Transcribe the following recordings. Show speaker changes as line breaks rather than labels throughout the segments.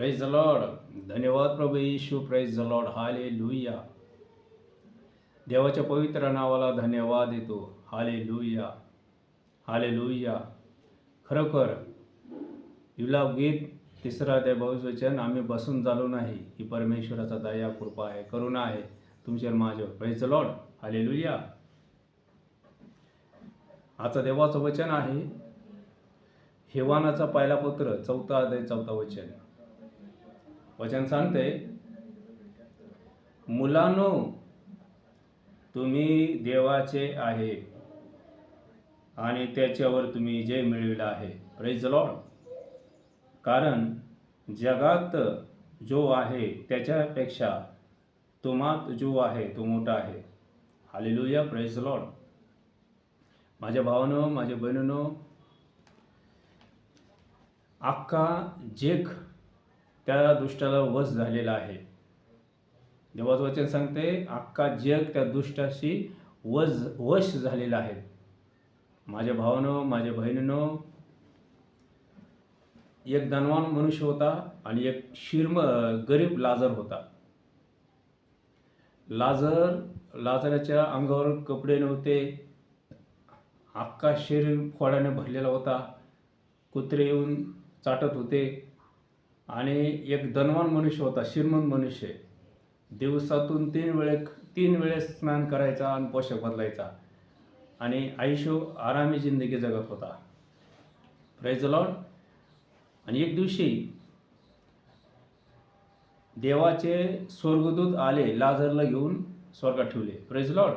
Praise the lord धन्यवाद प्रभू Yeshu. Praise the lord hallelujah देवाच्या पवित्र नावाला धन्यवाद देतो. हाले लुया हाले लुया खरोखर युला गीत तिसरा ते वचन आम्ही बसून झालो नाही. ही परमेश्वराचा दया कृपा आहे करुणा आहे. तुमच्यावर माझ्यावर प्रेज द लॉर्ड हाले लुया आजचं देवाचं वचन आहे. हेवानाचा पहिला पुत्र चौथा अध्याय चौथा वचन. वचन सांगते मुलांनो तुम्ही देवाचे आहे आणि त्याच्यावर तुम्ही जय मिळविला आहे. प्रेज लॉर्ड कारण जगात जो आहे त्याच्यापेक्षा तुम्हात जो आहे तो मोठा आहे. हालेलुया प्रेज लॉर्ड माझ्या भावानं माझ्या बहिणीनो अख्खा जेख त्या दुष्टाला वश झालेला आहे. देवाचं वचन सांगते अख्खा जग त्या दुष्टाशी वश वश झालेला आहे. माझ्या भावानं माझ्या बहिणीनं एक धनवान मनुष्य होता आणि एक शिर्म गरीब लाजर होता. लाजर लाजराच्या अंगावर कपडे नव्हते. अख्खा शरीर फोड्याने भरलेला होता. कुत्रे येऊन चाटत होते. आणि एक धनवान मनुष्य होता श्रीमंत मनुष्य. दिवसातून तीन वेळे तीन वेळेस स्नान करायचा आणि पोषाख बदलायचा. आणि आयुष्य आरामी जिंदगी जगत होता. प्रेज लॉर्ड आणि एक दिवशी देवाचे स्वर्गदूत आले लाजरला घेऊन स्वर्गात ठेवले. प्रेज लॉर्ड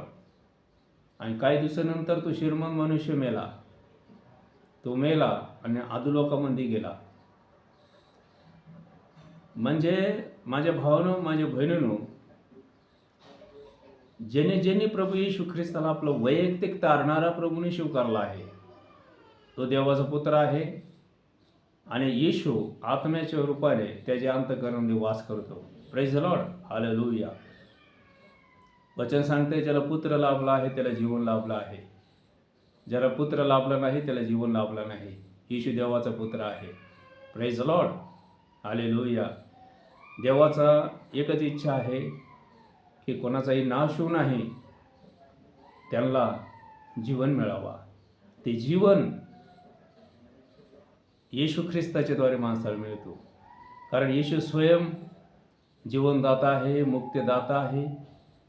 आणि काही दिवसानंतर तो श्रीमंत मनुष्य मेला. तो मेला आणि आदुलोकामध्ये गेला. म्हणजे माझ्या भावानं माझ्या बहिणीनो ज्याने ज्याने प्रभू येशू ख्रिस्ताला आपलं वैयक्तिक तारणारा प्रभूने स्वीकारला आहे तो देवाचा पुत्र आहे आणि येशू आत्म्याच्या रूपाने त्याच्या अंतकरणामध्ये वास करतो. प्रेझ लॉर्ड हालेलुया वचन सांगते ज्याला पुत्र लाभला आहे त्याला जीवन लाभला आहे. ज्याला पुत्र लाभला नाही त्याला जीवन लाभला नाही. येशू देवाचा पुत्र आहे. प्रेझ लॉर्ड हालेलुया देवाचा एकच इच्छा आहे की कोणाचाही नाश होऊ नाही त्यांना जीवन मिळावा. ते जीवन येशू ख्रिस्ताच्याद्वारे माणसाला मिळतो. कारण येशू स्वयं जीवनदाता आहे मुक्तदाता आहे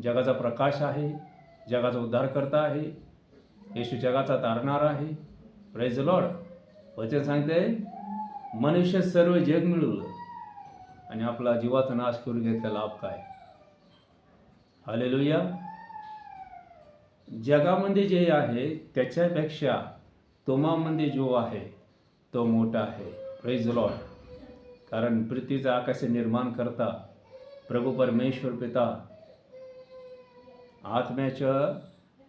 जगाचा प्रकाश आहे जगाचा उद्धारकर्ता आहे येशू जगाचा तारणार आहे. प्रेज लॉर्ड वचन सांगते मनुष्य सर्व जग मिळवलं आणि आपला जीवाचा नाश करून घेतला लाभ काय? हालेलुया. जगामध्ये जे आहे त्याच्यापेक्षा तुम्हामध्ये जो आहे तो मोठा आहे. प्रेज लॉर्ड कारण पृथ्वीचं आकाश निर्माण करता प्रभू परमेश्वर पिता आत्म्याच्या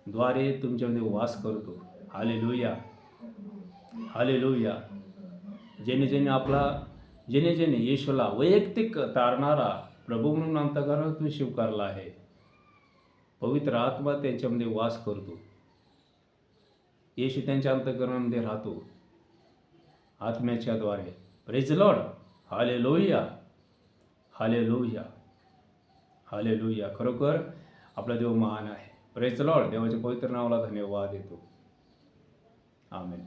द्वारे तुमच्यामध्ये वास करतो. हाले लुया हाले लुया ज्याने ज्याने आपला ज्याने ज्याने येशूला वैयक्तिक तारणारा प्रभू म्हणून अंतकरणातून स्वीकारला आहे. पवित्र आत्मा त्यांच्यामध्ये वास करतो. येशू त्यांच्या अंतकरणामध्ये राहतो. आत्म्याच्याद्वारे. प्रेज लॉर्ड हाले लोहिया हाले लोहिया हाले लोहिया खरोखर आपला देव महान आहे. प्रेज लॉर्ड देवाच्या पवित्र नावाला धन्यवाद देतो. आमेन